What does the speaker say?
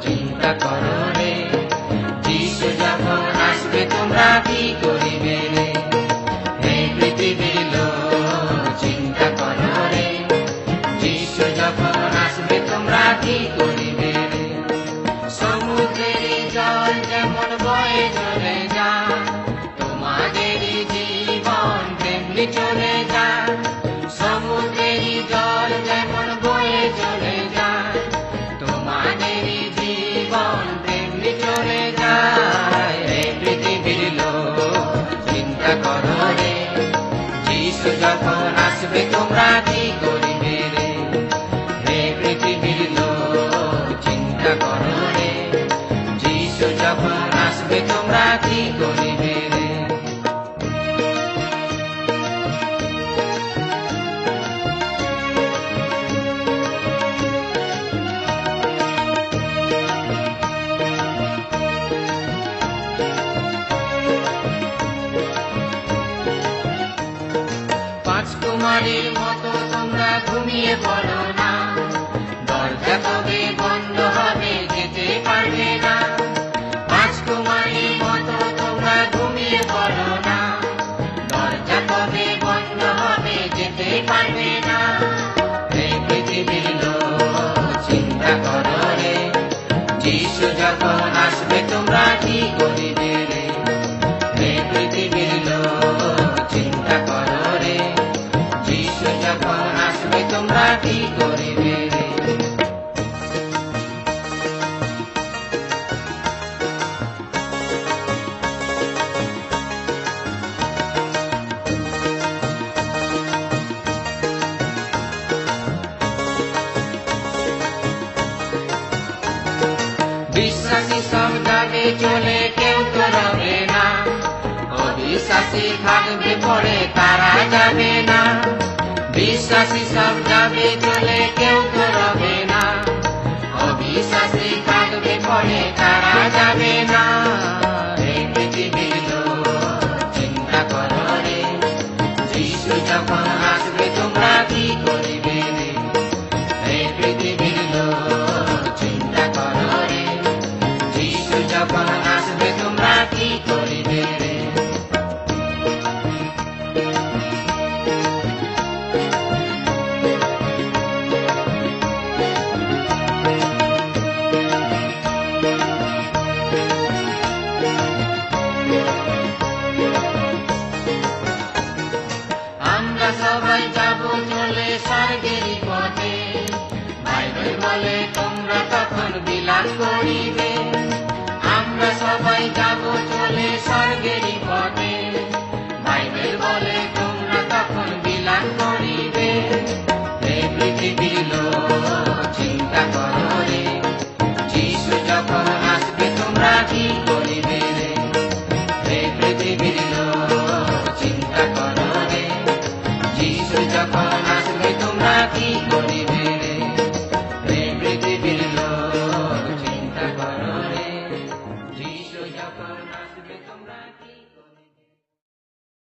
চিন্তা করো রে। যিশু যখন আসবে, তোমরা কি করিবে রে? হে পৃথিবীর লোক, চিন্তা করো রে। যিশু যখন আসবে, তোমরা কি করিবে রে? সমুদ্রের জল যেমন বয়ে চলে যা তোমাদেরই জীবন তেমনি চলে জীবন তেমনি চলে যায় রে পৃথিবীর লোক চিন্তা করো রে যিশু যখন আসবে তোমরা কি করিবে রে হে পৃথিবীর লোক চিন্তা করো রে পাঁচ মতো তোমরা ঘুমিয়ে পড়ো না। দরজা কবে বন্ধ হবে, যেতে পারবে না। পাঁচ কুমারীর মতো তোমরা ঘুমিয়ে পড়ো না। দরজা কবে বন্ধ হবে, যেতে পারবে না। চিন্তা করো রে। যিশু যখন আসবে, তোমরা কি করিবে রে? পৃথিবীর লোক বিশ্বাসী সব যাবে চলে কেউ তো রবে না অবিশ্বাসী থাকবে পড়ে তারা যাবে না বিশ্বাসী সব যাবে চলে কেউ তো রবে না। অবিশ্বাসী থাকবে পরে তারা যাবে না। সবাই যাব চলে স্বর্গের পথে। বাইবেল বলে তোমরা তখন বিলাস করিবে। Bye.